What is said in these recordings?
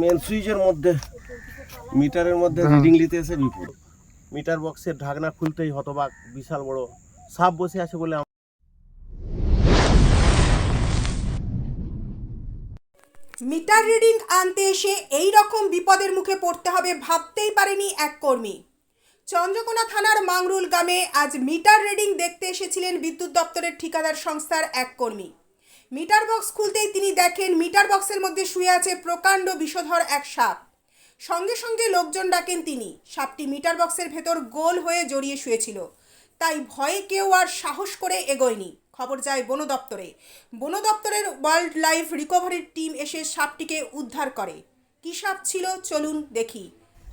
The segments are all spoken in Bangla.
মেন সুইচের মধ্যে মিটারের মধ্যে রিডিং নিতে এসে বিপুল। মিটার বক্সের ঢাকনা খুলতেই হতবাক বিশাল বড়। সাপ বসে আছে বলে মিটার রিডিং আনতে এসে এই রকম বিপদের মুখে পড়তে হবে ভাবতেই পারেনি এক কর্মী। চন্দ্রকোনা থানার মাংরুল গ্রামে আজ মিটার রিডিং দেখতে এসেছিলেন বিদ্যুৎ দপ্তরের ঠিকাদার সংস্থার এক কর্মী। মিটার বক্স খুলতেই তিনি দেখেন মিটার বক্সের মধ্যে শুয়ে আছে প্রকাণ্ড বিষধর এক সাপ। সঙ্গে সঙ্গে লোকজন ডাকেন তিনি। সাপটি মিটার বক্সের ভেতর গোল হয়ে জড়িয়ে শুয়েছিল। তাই ভয়ে কেউ আর সাহস করে এগোয়নি। খবর যায় বন দপ্তরে। বন দপ্তরের ওয়াইল্ড লাইফ রিকভারির টিম এসে সাপটিকে উদ্ধার করে। কি সাপ ছিল চলুন দেখি।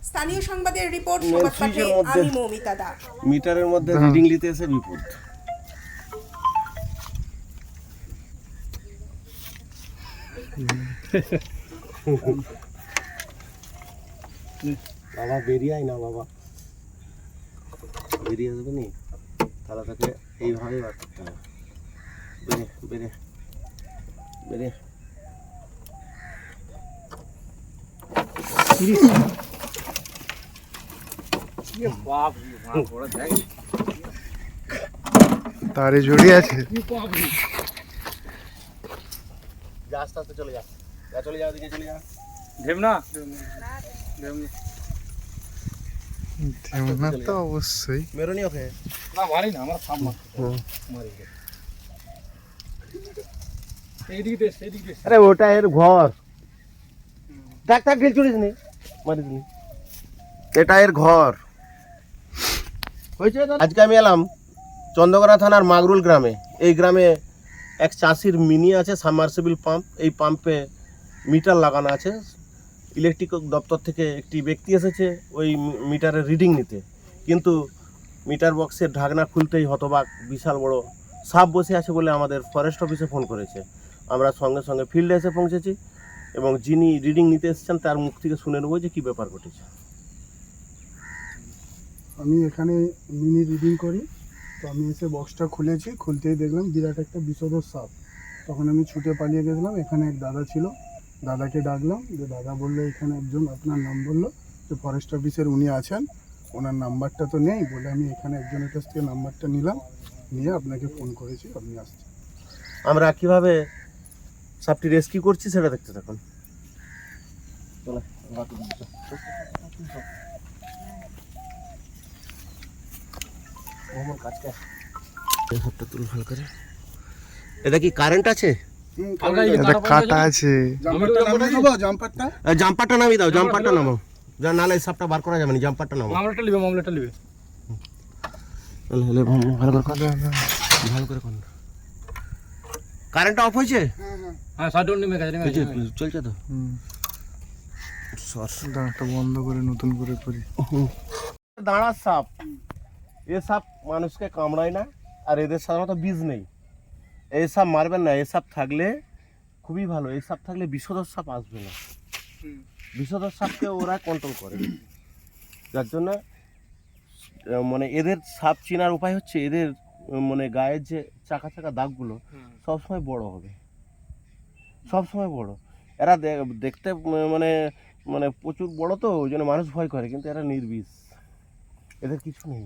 স্থানীয় সংবাদের রিপোর্ট সংবাদ পাঠে আমি মৌমিতা দাস মিটারের মধ্যে রিডিং নিতে এসে বিপুল বাবা বেরিয়ে আয় না বাবা। বেরিয়ে আসবে নি? তাহলে তাকে এইভাবে বার করতে হবে। বেরে বেরে বেরে। তারে জড়িয়ে আছে। যা আস্তে আস্তে চলে যা। যা চলে যাও দিকে চলে যা। ঢেমনা না তো অবশ্যই। মেরোনি ওকে? না মারি না আমার সাপ মারি এইদিকে দেশ এইদিকে দেশ। আরে ওটা এর ঘর। থাক থাক ঢিল চুরিস নি। মারিস নি। এটা এর ঘর। হয়েছে আজকে আমি এলাম চন্দ্রকোনা থানার মাগরুল গ্রামে। এই গ্রামে এক চাষির মিনি আছে সাবমার্সিবল পাম্প এই পাম্পে মিটার লাগানো আছে। ইলেকট্রিক দপ্তর থেকে একটি ব্যক্তি এসেছে ওই মিটারের রিডিং নিতে। কিন্তু মিটার বক্সের ঢাকনা খুলতেই হতবাক বিশাল বড় সাপ বসে আছে বলে আমাদের ফরেস্ট অফিসে ফোন করেছে। আমরা সঙ্গে সঙ্গে ফিল্ডে এসে পৌঁছেছি এবং যিনি রিডিং নিতে এসেছেন তার মুখ থেকে শুনে নেব যে কী ব্যাপার ঘটেছে। আমি এখানে মিনি রিডিং করি। তো আমি এসে বক্সটা খুলেছি খুলতেই দেখলাম বিরাট একটা বিষধর সাপ। তখন আমি ছুটে পালিয়ে গেছিলাম এখানে এক দাদা ছিল। দাদাকে ডাকলাম যে দাদা বলল এখানে একজন আপনার নাম বলল যে ফরেস্ট অফিসের উনি আছেন। ওনার নাম্বারটা তো নেই। বলে আমি এখানে একজনের কাছ থেকে নাম্বারটা নিলাম নিয়ে আপনাকে ফোন করেছি আপনি আসছেন। আমরা কীভাবে সাপটি রেস্কিউ করছি সেটা দেখতে থাকুন। চলো, ওমর কাজকে আস। হাতটা তুল ভালো করে এটা কি কারেন্ট আছে? আমরা এটা কাটা আছে। জাম্পারটা নামিয়ে দাও জাম্পারটা নামাও। যা নালে এই সাপটা বার করা যাবে না জাম্পারটা নামাও। মামলাটা লিবে মামলাটা লিবে হলে হলে ভালো- ভালো করে কর। ভালো করে কর। কারেন্টটা অফ হয়েছে? হ্যাঁ নেমে গেছে নেমে? গেছে চলছে তো? হুম, সর। দাঁড়াটা বন্ধ করে নতুন করে করি। দাঁড়ার সাপ। এ সাপ মানুষকে কামড়ায় না আর এদের সাধারণত বীজ নেই। এই সাপ মারবেন না এ সাপ থাকলে খুবই ভালো এই সাপ থাকলে বিষধর সাপ আসবে না। বিষধর সাপকে ওরা কন্ট্রোল করে। যার জন্য মানে এদের সাপ চেনার উপায় হচ্ছে এদের মানে গায়ের যে চাকা চাকা দাগগুলো সবসময় বড় হবে। সবসময় বড়। এরা দেখতে মানে মানে প্রচুর বড় তো ওই জন্য মানুষ ভয় করে কিন্তু এরা নির্বিষ। এদের কিছু নেই।